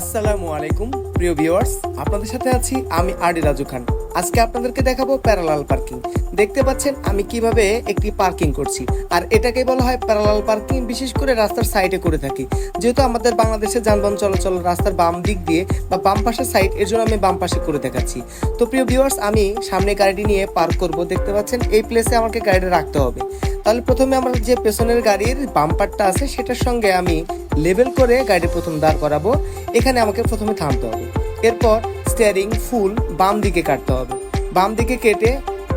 আসসালামু আলাইকুম প্রিয় ভিউয়ার্স। আপনাদের সাথে আছি আমি আডি রাজু খান। আজকে আপনাদেরকে দেখাবো প্যারালাল পার্কিং দেখতে পাচ্ছেন, আমি কীভাবে একটি পার্কিং করছি। আর এটাকে বলা হয় প্যারালাল পার্কিং বিশেষ করে রাস্তার সাইডে করে থাকি। যেহেতু আমাদের বাংলাদেশে যানবাহন চলাচল রাস্তার বাম দিক দিয়ে বা বাম পাশের সাইড এর জন্য আমি বাম পাশে করে দেখাচ্ছি। তো প্রিয় ভিউয়ার্স আমি সামনে গাড়িটি নিয়ে পার্ক করব। দেখতে পাচ্ছেন, এই প্লেসে আমাকে গাড়িটা রাখতে হবে। তাহলে প্রথমে আমার যে পেছনের গাড়ির বাম্পারটা আছে, সেটার সঙ্গে আমি লেভেল করে গাড়ি প্রথম দাঁড় করাবো। এখানে আমাকে প্রথমে থামতে হবে। এরপর স্টিয়ারিং ফুল বাম দিকে কাটতে হবে। বাম দিকে কেটে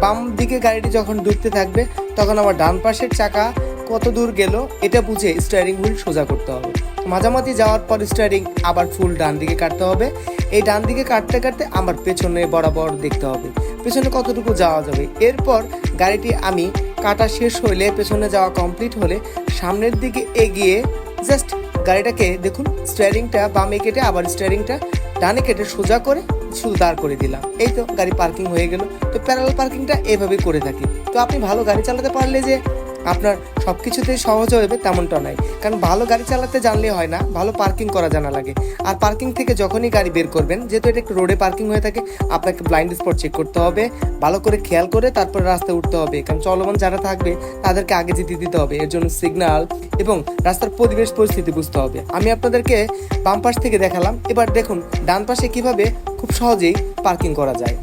বাম দিকে গাড়িটি যখন ডুবতে থাকবে, তখন আমার ডান পাশের চাকা কত দূর গেল, এটা বুঝে স্টিয়ারিং হুইল সোজা করতে হবে। মাঝামাঝি যাওয়ার পর স্টিয়ারিং আবার ফুল ডান দিকে কাটতে হবে। এই ডান দিকে কাটতে কাটতে আমার পেছনে বরাবর দেখতে হবে। পেছনে কতটুকু যাওয়া যাবে? এরপর গাড়িটি আমি কাটা শেষ হইলে পেছনে যাওয়া কমপ্লিট হলে সামনের দিকে এগিয়ে জাস্ট গাড়িটাকে দেখুন স্টিয়ারিংটা বামে কেটে আবার স্টিয়ারিংটা ডানে কেটে সোজা করে শুধু দাঁড় করে দিলাম। এই তো গাড়ি পার্কিং হয়ে গেল। তো প্যারাল পার্কিংটা এভাবে করে থাকি। তো আপনি ভালো গাড়ি চালাতে পারলে যে আপনার সব কিছুতেই সহজ হবে তেমনটা নয়। কারণ ভালো গাড়ি চালাতে জানলে হয় না, ভালো পার্কিং করা জানা লাগে। আর পার্কিং থেকে যখনই গাড়ি বের করবেন, যেহেতু এটা একটু রোডে পার্কিং হয়ে থাকে, আপনাকে ব্লাইন্ড স্পট চেক করতে হবে, ভালো করে খেয়াল করে তারপরে রাস্তায় উঠতে হবে। কারণ চলমান যারা থাকবে, তাদেরকে আগে যেতে দিতে হবে। এর জন্য সিগন্যাল এবং রাস্তার পরিবেশ পরিস্থিতি বুঝতে হবে। আমি আপনাদেরকে বাম পাশ থেকে দেখালাম। এবার দেখুন, ডান পাশে কীভাবে খুব সহজেই পার্কিং করা যায়।